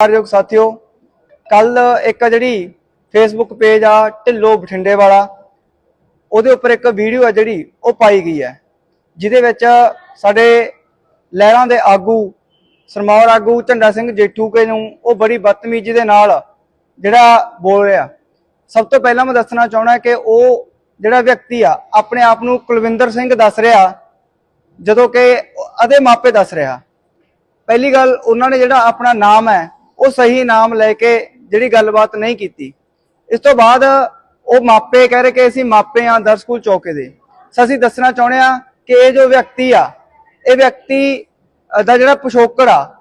ਸਤਿਕਾਰਯੋਗ ਸਾਥੀਓ ਕੱਲ ਇੱਕ ਜਿਹੜੀ ਫੇਸਬੁੱਕ ਪੇਜ ਆ, ਢਿੱਲੋ ਬਠਿੰਡੇ ਵਾਲਾ, ਉਹਦੇ ਉੱਪਰ ਇੱਕ ਵੀਡੀਓ ਆ ਜਿਹੜੀ, ਉਹ ਪਾਈ ਗਈ ਹੈ। ਜਿਹਦੇ ਵਿੱਚ ਸਾਡੇ ਲਹਿਰਾਂ ਦੇ ਆਗੂ, ਸਰਮੌਰ ਆਗੂ ਝੰਡਾ ਸਿੰਘ ਜੇਠੂਕੇ ਨੂੰ ਉਹ ਬੜੀ ਬਦਤਮੀਜ਼ੀ ਦੇ ਨਾਲ ਜਿਹੜਾ ਬੋਲ ਰਿਹਾ। ਸਭ ਤੋਂ ਪਹਿਲਾਂ ਮੈਂ ਦੱਸਣਾ ਚਾਹਣਾ ਕਿ ਉਹ ਜਿਹੜਾ ਵਿਅਕਤੀ ਆ, ਆਪਣੇ ਆਪ ਨੂੰ ਕੁਲਵਿੰਦਰ ਸਿੰਘ ਦੱਸ ਰਿਹਾ, ਜਦੋਂ ਕਿ ਅਦੇ ਮਾਪੇ ਦੱਸ ਰਿਹਾ। ਪਹਿਲੀ ਗੱਲ, ਉਹਨਾਂ ਨੇ ਜਿਹੜਾ ਆਪਣਾ ਨਾਮ ਹੈ ਉਹ ਸਹੀ ਨਾਮ ਲੈ ਕੇ ਜਿਹੜੀ ਗੱਲਬਾਤ ਨਹੀਂ ਕੀਤੀ। ਇਸ ਤੋਂ ਬਾਅਦ ਉਹ ਮਾਪੇ ਕਹਿ ਰਹੇ ਕਿ ਅਸੀਂ ਮਾਪੇ ਆ ਦਰ ਸਕੂਲ ਚੌਕੇ ਦੇ। ਸੋ ਅਸੀਂ ਦੱਸਣਾ ਚਾਹੁੰਦੇ ਆ ਕਿ ਇਹ ਜੋ ਵਿਅਕਤੀ ਆ, ਇਹ ਵਿਅਕਤੀ ਦਾ ਜਿਹੜਾ ਪਿਛੋਕੜ ਆ,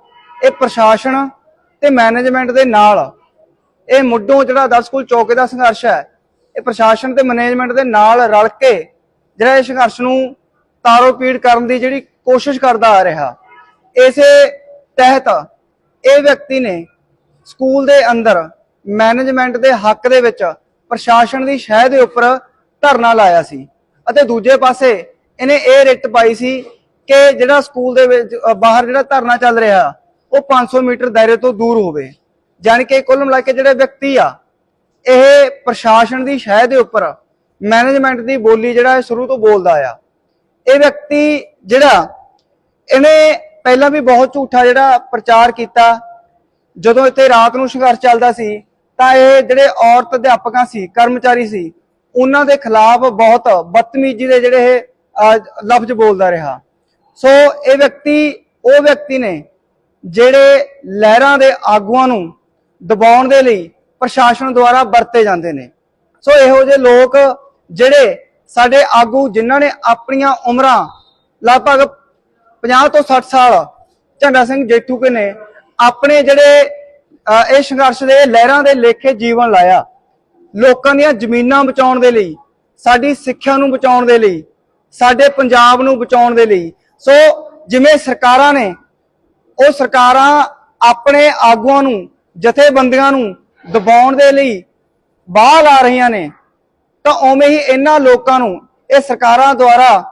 ਇਹ ਪ੍ਰਸ਼ਾਸਨ ਤੇ ਮੈਨੇਜਮੈਂਟ ਦੇ ਨਾਲ ਇਹ ਮੁੱਢੋਂ ਜਿਹੜਾ ਦਰ ਸਕੂਲ ਚੌਕੇ ਦਾ ਸੰਘਰਸ਼ ਹੈ, ਇਹ ਪ੍ਰਸ਼ਾਸਨ ਤੇ ਮੈਨੇਜਮੈਂਟ ਦੇ ਨਾਲ ਰਲ ਕੇ ਜਿਹੜਾ ਇਹ ਸੰਘਰਸ਼ ਨੂੰ ਤਾਰੋ ਪੀੜ ਕਰਨ ਦੀ ਜਿਹੜੀ ਕੋਸ਼ਿਸ਼ ਕਰਦਾ ਆ ਰਿਹਾ। ਇਸੇ ਤਹਿਤ ਇਹ ਵਿਅਕਤੀ ਨੇ ਸਕੂਲ ਦੇ ਅੰਦਰ ਮੈਨੇਜਮੈਂਟ ਦੇ ਹੱਕ ਦੇ ਵਿੱਚ ਪ੍ਰਸ਼ਾਸਨ ਦੀ ਸ਼ਹਿ ਦੇ ਉੱਪਰ ਧਰਨਾ ਲਾਇਆ ਸੀ ਅਤੇ ਦੂਜੇ ਪਾਸੇ ਇਹਨੇ ਇਹ ਰਿਟ ਪਾਈ ਸੀ ਕਿ ਜਿਹੜਾ ਸਕੂਲ ਦੇ ਵਿੱਚ ਬਾਹਰ ਜਿਹੜਾ ਧਰਨਾ ਚੱਲ ਰਿਹਾ, ਉਹ 500 ਮੀਟਰ ਦਾਇਰੇ ਤੋਂ ਦੂਰ ਹੋਵੇ। ਜਾਣੀ ਕਿ ਕੁੱਲ ਮਿਲਾ ਕੇ ਜਿਹੜੇ ਵਿਅਕਤੀ ਆ, ਇਹ ਪ੍ਰਸ਼ਾਸਨ ਦੀ ਸ਼ਹਿ ਦੇ ਉੱਪਰ ਮੈਨੇਜਮੈਂਟ ਦੀ ਬੋਲੀ ਜਿਹੜਾ ਸ਼ੁਰੂ ਤੋਂ ਬੋਲਦਾ ਆ। ਇਹ ਵਿਅਕਤੀ ਜਿਹੜਾ, ਇਹਨੇ ਪਹਿਲਾਂ ਵੀ ਬਹੁਤ ਝੂਠਾ ਜਿਹੜਾ ਪ੍ਰਚਾਰ ਕੀਤਾ। ਜਦੋਂ ਇੱਥੇ ਰਾਤ ਨੂੰ ਸੰਘਰਸ਼ ਚੱਲਦਾ ਸੀ, ਤਾਂ ਇਹ ਜਿਹੜੇ ਔਰਤ ਅਧਿਆਪਕਾਂ ਸੀ, ਕਰਮਚਾਰੀ ਸੀ, ਉਹਨਾਂ ਦੇ ਖਿਲਾਫ ਬਹੁਤ ਬਦਤਮੀਜ਼ੀ ਦੇ ਜਿਹੜੇ ਇਹ ਲਫ਼ਜ਼ ਬੋਲਦਾ ਰਿਹਾ। ਸੋ ਇਹ ਵਿਅਕਤੀ, ਉਹ ਵਿਅਕਤੀ ਨੇ ਜਿਹੜੇ ਲਹਿਰਾਂ ਦੇ ਆਗੂਆਂ ਨੂੰ ਦਬਾਉਣ ਦੇ ਲਈ ਪ੍ਰਸ਼ਾਸਨ ਦੁਆਰਾ ਵਰਤੇ ਜਾਂਦੇ ਨੇ। ਸੋ ਇਹੋ ਜਿਹੇ ਲੋਕ ਜਿਹੜੇ ਸਾਡੇ ਆਗੂ ਜਿਨ੍ਹਾਂ ਨੇ ਆਪਣੀਆਂ ਉਮਰਾਂ ਲਗਭਗ 50 ਤੋਂ 60 ਸਾਲ ਝੰਡਾ ਸਿੰਘ ਜੇਠੂਕੇ ਨੇ ਆਪਣੇ ਜਿਹੜੇ ਇਹ ਸੰਘਰਸ਼ ਦੇ ਲਹਿਰਾਂ ਦੇ ਲੇਖੇ ਜੀਵਨ ਲਾਇਆ। ਲੋਕਾਂ ਦੀਆਂ ਜ਼ਮੀਨਾਂ ਬਚਾਉਣ ਦੇ ਲਈ, ਸਾਡੀ ਸਿੱਖਿਆ ਨੂੰ ਬਚਾਉਣ ਦੇ ਲਈ, ਸਾਡੇ ਪੰਜਾਬ ਨੂੰ ਬਚਾਉਣ ਦੇ ਲਈ। ਸੋ ਜਿਵੇਂ ਸਰਕਾਰਾਂ ਨੇ, ਉਹ ਸਰਕਾਰਾਂ ਆਪਣੇ ਆਗੂਆਂ ਨੂੰ, ਜਥੇਬੰਦੀਆਂ ਨੂੰ ਦਬਾਉਣ ਦੇ ਲਈ ਬਾਹਰ ਆ ਰਹੀਆਂ ਨੇ, ਤਾਂ ਉਵੇਂ ਹੀ ਇਹਨਾਂ ਲੋਕਾਂ ਨੂੰ, ਇਹ ਸਰਕਾਰਾਂ ਦੁਆਰਾ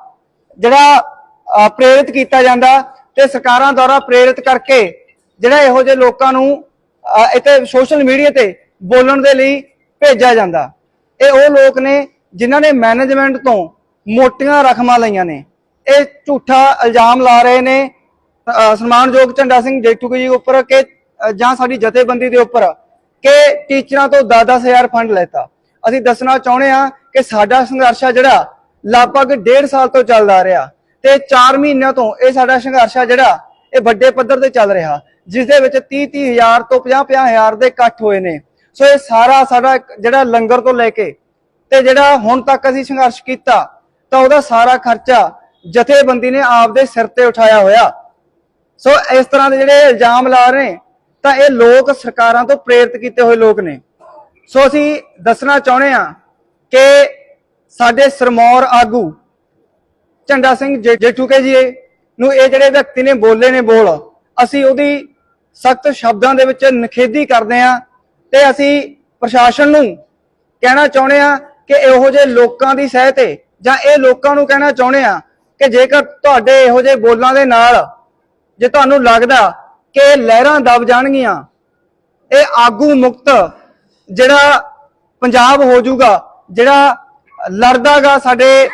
ਜਿਹੜਾ ਪ੍ਰੇਰਿਤ ਕੀਤਾ ਜਾਂਦਾ ਤੇ ਸਰਕਾਰਾਂ ਦੁਆਰਾ ਪ੍ਰੇਰਿਤ ਕਰਕੇ ਜਿਹੜਾ ਇਹੋ ਜਿਹੇ ਲੋਕਾਂ ਨੂੰ ਇੱਥੇ ਸੋਸ਼ਲ ਮੀਡੀਆ ਤੇ ਬੋਲਣ ਦੇ ਲਈ ਭੇਜਿਆ ਜਾਂਦਾ। ਇਹ ਉਹ ਲੋਕ ਨੇ ਜਿਨ੍ਹਾਂ ਨੇ ਮੈਨੇਜਮੈਂਟ ਤੋਂ ਮੋਟੀਆਂ ਰਕਮਾਂ ਲਈਆਂ ਨੇ। ਇਹ ਝੂਠਾ ਇਲਜ਼ਾਮ ਲਾ ਰਹੇ ਨੇ। ਸਨਮਾਨਯੋਗ ਝੰਡਾ ਸਿੰਘ ਜੇਠੂ ਜੀ ਉੱਪਰ ਕਿ ਜਾਂ ਸਾਡੀ ਜਥੇਬੰਦੀ ਦੇ ਉੱਪਰ ਕਿ ਟੀਚਰਾਂ ਤੋਂ 10-10000 ਫੰਡ ਲੈਤਾ। ਅਸੀਂ ਦੱਸਣਾ ਚਾਹੁੰਦੇ ਆ ਕਿ ਸਾਡਾ ਸੰਘਰਸ਼ ਆ ਜਿਹੜਾ ਲਗਭਗ 1.5 ਸਾਲ ਤੋਂ ਚੱਲਦਾ ਰਿਹਾ। ਤੇ 4 ਮਹੀਨਿਆਂ ਤੋਂ ਇਹ ਸਾਡਾ ਸੰਘਰਸ਼ ਆ ਜਿਹੜਾ ਇਹ ਵੱਡੇ ਪੱਧਰ ਤੇ ਚੱਲ ਰਿਹਾ ਜਿਸ ਦੇ ਵਿੱਚ 30 ਹਜ਼ਾਰ ਤੋਂ 50 ਹਜ਼ਾਰ ਦੇ ਇਕੱਠ ਹੋਏ ਨੇ। ਸੋ ਇਹ ਸਾਰਾ ਸਾਡਾ ਜਿਹੜਾ ਲੰਗਰ ਤੋਂ ਲੈ ਕੇ ਤੇ ਜਿਹੜਾ ਹੁਣ ਤੱਕ ਅਸੀਂ ਸੰਘਰਸ਼ ਕੀਤਾ, ਤਾਂ ਉਹਦਾ ਸਾਰਾ ਖਰਚਾ ਜਥੇਬੰਦੀ ਨੇ ਆਪਦੇ ਸਿਰ ਤੇ ਉਠਾਇਆ ਹੋਇਆ। ਸੋ ਇਸ ਤਰ੍ਹਾਂ ਦੇ ਜਿਹੜੇ ਇਲਜ਼ਾਮ ਲਾ ਰਹੇ ਨੇ, ਤਾਂ ਇਹ ਲੋਕ ਸਰਕਾਰਾਂ ਤੋਂ ਪ੍ਰੇਰਿਤ ਕੀਤੇ ਹੋਏ ਲੋਕ ਨੇ। ਸੋ ਅਸੀਂ ਦੱਸਣਾ ਚਾਹੁੰਦੇ ਆ ਕਿ ਸਾਡੇ ਸਰਮੌਰ ਆਗੂ ਝੰਡਾ ਸਿੰਘ ਜੇਠੂਕੇ ਜੀ ਨੂੰ ਇਹ ਜਿਹੜੇ ਵਿਅਕਤੀ ਨੇ ਬੋਲੇ ਨੇ ਬੋਲ, ਅਸੀਂ ਉਹਦੀ ਸਖਤ ਸ਼ਬਦਾਂ ਦੇ ਵਿੱਚ ਨਖੇਦੀ ਕਰਦੇ ਆ ਤੇ ਅਸੀਂ ਪ੍ਰਸ਼ਾਸਨ ਨੂੰ ਕਹਿਣਾ ਚਾਹੁੰਦੇ ਆ ਕਿ ਇਹੋ ਜਿਹੇ ਲੋਕਾਂ ਦੀ ਸਹਿ ਤੇ ਜਾਂ ਇਹ ਲੋਕਾਂ ਨੂੰ ਕਹਿਣਾ ਚਾਹੁੰਦੇ ਆ ਕਿ ਜੇਕਰ ਤੁਹਾਡੇ ਇਹੋ ਜਿਹੇ ਬੋਲਾਂ ਦੇ ਨਾਲ ਜੇ ਤੁਹਾਨੂੰ ਲੱਗਦਾ ਕਿ ਲਹਿਰਾਂ ਦਬ ਜਾਣਗੀਆਂ, ਇਹ ਆਗੂ ਮੁਕਤ ਜਿਹੜਾ ਪੰਜਾਬ ਹੋ ਜਾਊਗਾ, ਜਿਹੜਾ ਲੜਦਾਗਾ ਸਾਡੇ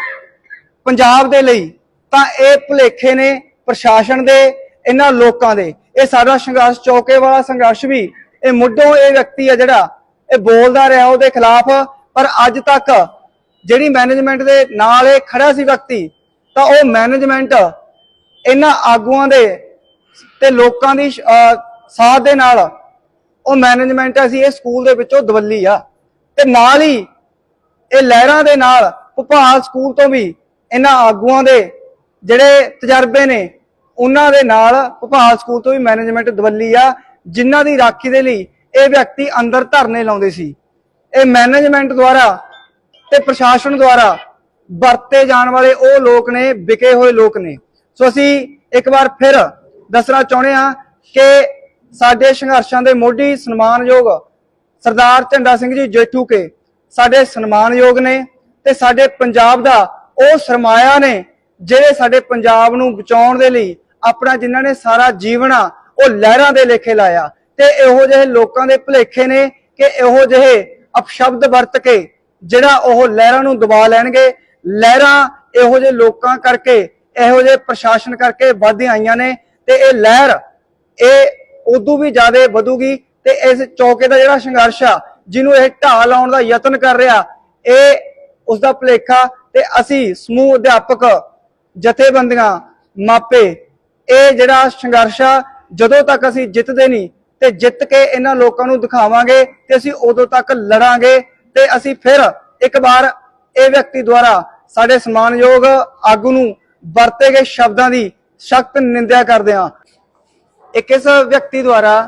ਪੰਜਾਬ ਦੇ ਲਈ ਤਾਂ ਇਹ ਭੁਲੇਖੇ ਨੇ ਪ੍ਰਸ਼ਾਸਨ ਦੇ, ਇਹਨਾਂ ਲੋਕਾਂ ਦੇ। ਇਹ ਸਾਡਾ ਸੰਘਰਸ਼, ਚੌਕੇ ਵਾਲਾ ਸੰਘਰਸ਼ ਵੀ, ਇਹ ਮੁੱਢੋਂ ਇਹ ਵਿਅਕਤੀ ਆ ਜਿਹੜਾ, ਇਹ ਬੋਲਦਾ ਰਿਹਾ ਉਹਦੇ ਖਿਲਾਫ। ਪਰ ਅੱਜ ਤੱਕ ਜਿਹੜੀ ਮੈਨੇਜਮੈਂਟ ਦੇ ਨਾਲ ਇਹ ਖੜਾ ਸੀ ਵਿਅਕਤੀ, ਤਾਂ ਉਹ ਮੈਨੇਜਮੈਂਟ ਇਹਨਾਂ ਆਗੂਆਂ ਦੇ ਤੇ ਲੋਕਾਂ ਦੀ ਸਾਥ ਦੇ ਨਾਲ ਉਹ ਮੈਨੇਜਮੈਂਟ ਅਸੀਂ ਇਹ ਸਕੂਲ ਦੇ ਵਿੱਚੋਂ ਦਵੱਲੀ ਆ। ਤੇ ਨਾਲ ਹੀ ਇਹ ਲਹਿਰਾਂ ਦੇ ਨਾਲ ਭੋਪਾਲ ਸਕੂਲ ਤੋਂ ਵੀ ਇਹਨਾਂ ਆਗੂਆਂ ਦੇ ਜਿਹੜੇ ਤਜਰਬੇ ਨੇ, ਉਹਨਾਂ ਦੇ ਨਾਲ ਭੋਪਾਲ ਸਕੂਲ ਤੋਂ ਵੀ ਮੈਨੇਜਮੈਂਟ ਦਵੱਲੀ ਆ, ਜਿਨ੍ਹਾਂ ਦੀ ਰਾਖੀ ਦੇ ਲਈ ਇਹ ਵਿਅਕਤੀ ਅੰਦਰ ਧਰਨੇ ਲਾਉਂਦੇ ਸੀ। ਇਹ ਮੈਨੇਜਮੈਂਟ ਦੁਆਰਾ ਤੇ ਪ੍ਰਸ਼ਾਸਨ ਦੁਆਰਾ ਵਰਤੇ ਜਾਣ ਵਾਲੇ ਉਹ ਲੋਕ ਨੇ, ਵਿਕੇ ਹੋਏ ਲੋਕ ਨੇ। ਸੋ ਅਸੀਂ ਇੱਕ ਵਾਰ ਫਿਰ ਦੱਸਣਾ ਚਾਹੁੰਦੇ ਹਾਂ ਕਿ ਸਾਡੇ ਸੰਘਰਸ਼ਾਂ ਦੇ ਮੋਢੀ ਸਨਮਾਨਯੋਗ ਸਰਦਾਰ ਝੰਡਾ ਸਿੰਘ ਜੀ ਜੇਠੂ ਕੇ ਸਾਡੇ ਸਨਮਾਨਯੋਗ ਨੇ ਤੇ ਸਾਡੇ ਪੰਜਾਬ ਦਾ ਉਹ ਸਰਮਾਇਆ ਨੇ ਜਿਹੜੇ ਸਾਡੇ ਪੰਜਾਬ ਨੂੰ ਬਚਾਉਣ ਦੇ ਲਈ ਆਪਣਾ ਜਿਨ੍ਹਾਂ ਨੇ ਸਾਰਾ ਜੀਵਨ ਆ, ਉਹ ਲਹਿਰਾਂ ਦੇ ਲੇਖੇ ਲਾਇਆ। ਤੇ ਇਹੋ ਜਿਹੇ ਲੋਕਾਂ ਦੇ ਭੁਲੇਖੇ ਨੇ ਕਿ ਇਹੋ ਜਿਹੇ ਅਪਸ਼ਬਦ ਵਰਤ ਕੇ ਜਿਹੜਾ ਉਹ ਲਹਿਰਾਂ ਨੂੰ ਦਬਾ ਲੈਣਗੇ। ਲਹਿਰਾਂ ਇਹੋ ਜਿਹੇ ਲੋਕਾਂ ਕਰਕੇ, ਇਹੋ ਜਿਹੇ ਪ੍ਰਸ਼ਾਸਨ ਕਰਕੇ ਵੱਧਦੀਆਂ ਆਈਆਂ ਨੇ ਤੇ ਇਹ ਲਹਿਰ, ਇਹ ਉਦੋਂ ਵੀ ਜ਼ਿਆਦਾ ਵਧੂਗੀ ਤੇ ਇਸ ਚੌਕੇ ਦਾ ਜਿਹੜਾ ਸੰਘਰਸ਼ ਆ, ਜਿਹਨੂੰ ਇਹ ਢਾਹ ਲਾਉਣ ਦਾ ਯਤਨ ਕਰ ਰਿਹਾ, ਇਹ ਉਸ ਦਾ ਭੁਲੇਖਾ ਤੇ ਅਸੀਂ ਸਮੂਹ ਅਧਿਆਪਕ ਜਥੇਬੰਦੀਆਂ, ਮਾਪੇ, ਇਹ ਜਿਹੜਾ ਸੰਘਰਸ਼ ਆ, ਜਦੋਂ ਤੱਕ ਅਸੀਂ ਜਿੱਤਦੇ ਨਹੀਂ, ਤੇ ਜਿੱਤ ਕੇ ਇਹਨਾਂ ਲੋਕਾਂ ਨੂੰ ਦਿਖਾਵਾਂਗੇ ਤੇ ਅਸੀਂ ਉਦੋਂ ਤੱਕ ਲੜਾਂਗੇ ਤੇ ਅਸੀਂ ਫਿਰ ਇੱਕ ਵਾਰ ਇਹ ਵਿਅਕਤੀ ਦੁਆਰਾ ਸਾਡੇ ਸਨਮਾਨਯੋਗ ਆਗੂ ਨੂੰ ਵਰਤੇ ਗਏ ਸ਼ਬਦਾਂ ਦੀ ਸਖਤ ਨਿੰਦਿਆ ਕਰਦੇ ਹਾਂ। ਇੱਕ ਇਸ ਵਿਅਕਤੀ ਦੁਆਰਾ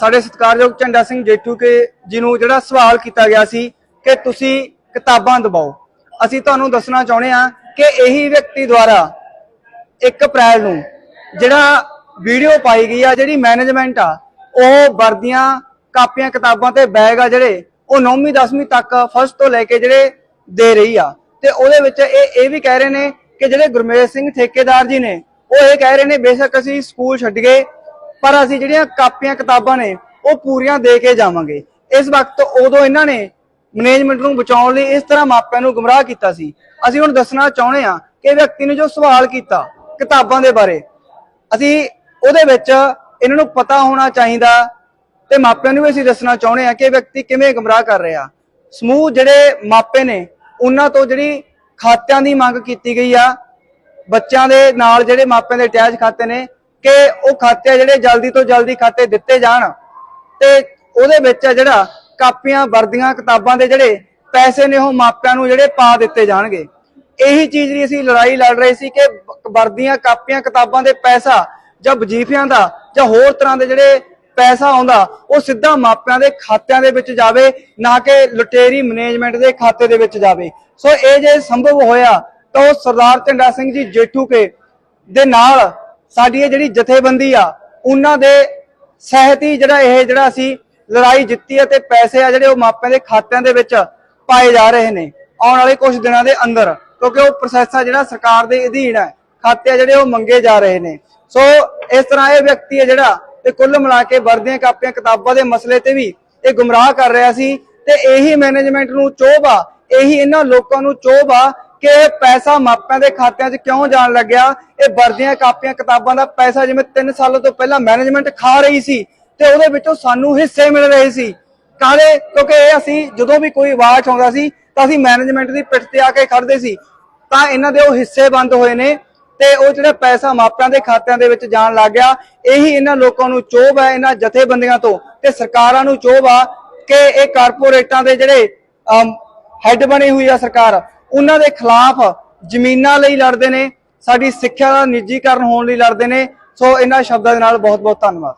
ਸਾਡੇ ਸਤਿਕਾਰਯੋਗ ਝੰਡਾ ਸਿੰਘ ਜੇਠੂ ਕੇ ਜੀ ਨੂੰ ਜਿਹੜਾ ਸਵਾਲ ਕੀਤਾ ਗਿਆ ਸੀ ਕਿ ਤੁਸੀਂ ਕਿਤਾਬਾਂ ਦਬਾਓ। ਅਸੀਂ ਤੁਹਾਨੂੰ ਦੱਸਣਾ ਚਾਹੁੰਦੇ ਹਾਂ ਕਿ ਇਹੀ ਵਿਅਕਤੀ ਦੁਆਰਾ 1 ਅਪ੍ਰੈਲ ਨੂੰ ਜਿਹੜਾ ਵੀਡੀਓ ਪਾਈ ਗਈ ਆ, ਜਿਹੜੀ ਮੈਨੇਜਮੈਂਟ ਆ, ਉਹ ਵਰਦੀਆਂ, ਕਾਪੀਆਂ, ਕਿਤਾਬਾਂ ਤੇ ਬੈਗ ਆ ਜਿਹੜੇ, ਉਹ 9ਵੀਂ 10ਵੀਂ ਤੱਕ ਫਸਟ ਤੋਂ ਲੈ ਕੇ ਜਿਹੜੇ ਦੇ ਰਹੀ ਆ। ਤੇ ਉਹਦੇ ਵਿੱਚ ਇਹ ਇਹ ਵੀ ਕਹਿ ਰਹੇ ਨੇ ਕਿ ਜਿਹੜੇ ਗੁਰਮੇਸ਼ ਸਿੰਘ ਠੇਕੇਦਾਰ ਜੀ ਨੇ, ਉਹ ਇਹ ਕਹਿ ਰਹੇ ਨੇ, ਬੇਸ਼ੱਕ ਅਸੀਂ ਸਕੂਲ ਛੱਡ ਗਏ, ਪਰ ਅਸੀਂ ਜਿਹੜੀਆਂ ਕਾਪੀਆਂ, ਕਿਤਾਬਾਂ ਨੇ, ਉਹ ਪੂਰੀਆਂ ਦੇ ਕੇ ਜਾਵਾਂਗੇ। ਇਸ ਵਕਤ ਉਦੋਂ ਇਹਨਾਂ ਨੇ ਮੈਨੇਜਮੈਂਟ ਨੂੰ ਬਚਾਉਣ ਲਈ ਇਸ ਤਰ੍ਹਾਂ ਮਾਪਿਆਂ ਨੂੰ ਗੁੰਮਰਾਹ ਕੀਤਾ ਸੀ। ਅਸੀਂ ਹੁਣ ਦੱਸਣਾ ਚਾਹੁੰਦੇ ਹਾਂ ਕਿ ਵਿਅਕਤੀ ਨੇ ਜੋ ਸਵਾਲ ਕੀਤਾ ਕਿਤਾਬਾਂ ਦੇ ਬਾਰੇ, ਅਸੀਂ ਉਹਦੇ ਵਿੱਚ ਇਹਨਾਂ ਨੂੰ ਪਤਾ ਹੋਣਾ ਚਾਹੀਦਾ ਤੇ ਮਾਪਿਆਂ ਨੂੰ ਵੀ ਅਸੀਂ ਦੱਸਣਾ ਚਾਹੁੰਦੇ ਹਾਂ ਕਿ ਵਿਅਕਤੀ ਕਿਵੇਂ ਗੁੰਮਰਾਹ ਕਰ ਰਿਹਾ। ਸਮੂਹ ਜਿਹੜੇ ਮਾਪੇ ਨੇ, ਉਹਨਾਂ ਤੋਂ ਜਿਹੜੀ ਖਾਤਿਆਂ ਦੀ ਮੰਗ ਕੀਤੀ ਗਈ ਆ, ਬੱਚਿਆਂ ਦੇ ਨਾਲ ਜਿਹੜੇ ਮਾਪਿਆਂ ਦੇ ਅਟੈਚ ਖਾਤੇ ਨੇ, ਕਿ ਉਹ ਖਾਤੇ ਜਿਹੜੇ ਜਲਦੀ ਤੋਂ ਜਲਦੀ ਖਾਤੇ ਦਿੱਤੇ ਜਾਣ ਤੇ ਉਹਦੇ ਵਿੱਚ ਜਿਹੜਾ ਕਾਪੀਆਂ, ਵਰਦੀਆਂ, ਕਿਤਾਬਾਂ ਦੇ ਜਿਹੜੇ ਪੈਸੇ ਨੇ, ਉਹ ਮਾਪਿਆਂ ਨੂੰ ਜਿਹੜੇ ਪਾ ਦਿੱਤੇ ਜਾਣਗੇ। ਇਹੀ ਚੀਜ਼ ਦੀ ਅਸੀਂ ਲੜਾਈ ਲੜ ਰਹੇ ਸੀ ਕਿ ਵਰਦੀਆਂ, ਕਾਪੀਆਂ, ਕਿਤਾਬਾਂ ਦੇ ਪੈਸਾ ਜਾਂ ਵਜੀਫਿਆਂ ਦਾ ਜਾਂ ਹੋਰ ਤਰ੍ਹਾਂ ਦੇ ਜਿਹੜੇ ਪੈਸਾ ਆਉਂਦਾ, ਉਹ ਸਿੱਧਾ ਮਾਪਿਆਂ ਦੇ ਖਾਤਿਆਂ ਦੇ ਵਿੱਚ ਜਾਵੇ, ਨਾ ਕਿ ਲੁਟੇਰੀ ਮੈਨੇਜਮੈਂਟ ਦੇ ਖਾਤੇ ਦੇ ਵਿੱਚ ਜਾਵੇ। ਸੋ ਇਹ ਜੇ ਸੰਭਵ ਹੋਇਆ, ਤਾਂ ਉਹ ਸਰਦਾਰ ਝੰਡਾ ਸਿੰਘ ਜੀ ਜੇਠੂ ਕੇ ਦੇ ਨਾਲ ਸਾਡੀ ਇਹ ਜਿਹੜੀ ਜਥੇਬੰਦੀ ਆ, ਉਹਨਾਂ ਦੇ ਸਹਿਤ ਹੀ ਜਿਹੜਾ ਇਹ ਜਿਹੜਾ ਅਸੀਂ ਲੜਾਈ ਜਿੱਤੀ ਹੈ ਤੇ ਪੈਸੇ ਆ ਜਿਹੜੇ ਉਹ ਮਾਪਿਆਂ ਦੇ ਖਾਤਿਆਂ ਦੇ ਵਿੱਚ ਪਾਏ ਜਾ ਰਹੇ ਨੇ, ਆਉਣ ਵਾਲੇ ਕੁਝ ਦਿਨਾਂ ਦੇ ਅੰਦਰ, ਕਿਉਂਕਿ ਉਹ ਪ੍ਰੋਸੈਸ ਆ ਜਿਹੜਾ ਸਰਕਾਰ ਦੇ ਅਧੀਨ ਹੈ ਖਾਤੇ ਜਿਹੜੇ ਉਹ ਮੰਗੇ ਜਾ ਰਹੇ ਨੇ। ਸੋ ਇਸ ਤਰ੍ਹਾਂ ਇਹ ਵਿਅਕਤੀ ਹੈ ਜਿਹੜਾ ਤੇ ਕੁੱਲ ਮਿਲਾ ਕੇ ਵਰਦੀਆਂ ਕਾਪੀਆਂ ਕਿਤਾਬਾਂ ਦੇ ਮਸਲੇ ਤੇ ਵੀ ਇਹ ਗੁੰਮਰਾਹ ਕਰ ਰਿਹਾ ਸੀ ਤੇ ਇਹੀ ਮੈਨੇਜਮੈਂਟ ਨੂੰ ਚੋਭ ਆ, ਇਹੀ ਇਹਨਾਂ ਲੋਕਾਂ ਨੂੰ ਚੋਭ ਆ ਕਿ ਇਹ ਪੈਸਾ ਮਾਪਿਆਂ ਦੇ ਖਾਤਿਆਂ 'ਚ ਕਿਉਂ ਜਾਣ ਲੱਗਿਆ? ਇਹ ਵਰਦੀਆਂ ਕਾਪੀਆਂ ਕਿਤਾਬਾਂ ਦਾ ਪੈਸਾ ਜਿਵੇਂ 3 ਸਾਲਾਂ ਤੋਂ ਪਹਿਲਾਂ ਮੈਨੇਜਮੈਂਟ ਖਾ ਰਹੀ ਸੀ ਤੇ ਉਹਦੇ ਵਿੱਚੋਂ ਸਾਨੂੰ ਹਿੱਸੇ ਮਿਲ ਰਹੇ ਸੀ। ਕਾਲੇ ਕਿਉਂਕਿ ਇਹ ਅਸੀਂ ਜਦੋਂ ਵੀ ਕੋਈ ਆਵਾਜ਼ ਆਉਂਦਾ ਸੀ, ਤਾਂ ਅਸੀਂ ਮੈਨੇਜਮੈਂਟ ਦੀ ਪਿੱਠ ਤੇ ਆ ਕੇ ਖੜਦੇ ਸੀ। ਤਾਂ ਇਹਨਾਂ ਦੇ ਉਹ ਹਿੱਸੇ ਬੰਦ ਹੋਏ ਨੇ ਤੇ ਉਹ ਜਿਹੜਾ ਪੈਸਾ ਮਾਪਿਆਂ ਦੇ ਖਾਤਿਆਂ ਦੇ ਵਿੱਚ ਜਾਣ ਲੱਗ ਗਿਆ, ਇਹੀ ਇਹਨਾਂ ਲੋਕਾਂ ਨੂੰ ਚੋਭ ਹੈ, ਇਹਨਾਂ ਜਥੇਬੰਦੀਆਂ ਤੋਂ। ਤੇ ਸਰਕਾਰਾਂ ਨੂੰ ਚੋਭ ਆ ਕਿ ਇਹ ਕਾਰਪੋਰੇਟਾਂ ਦੇ ਜਿਹੜੇ ਹੈੱਡ ਬਣੀ ਹੋਈ ਆ ਸਰਕਾਰ, ਉਹਨਾਂ ਦੇ ਖਿਲਾਫ ਜ਼ਮੀਨਾਂ ਲਈ ਲੜਦੇ ਨੇ, ਸਾਡੀ ਸਿੱਖਿਆ ਦਾ ਨਿੱਜੀਕਰਨ ਹੋਣ ਲਈ ਲੜਦੇ ਨੇ। ਸੋ ਇਹਨਾਂ ਸ਼ਬਦਾਂ ਦੇ ਨਾਲ ਬਹੁਤ ਬਹੁਤ ਧੰਨਵਾਦ।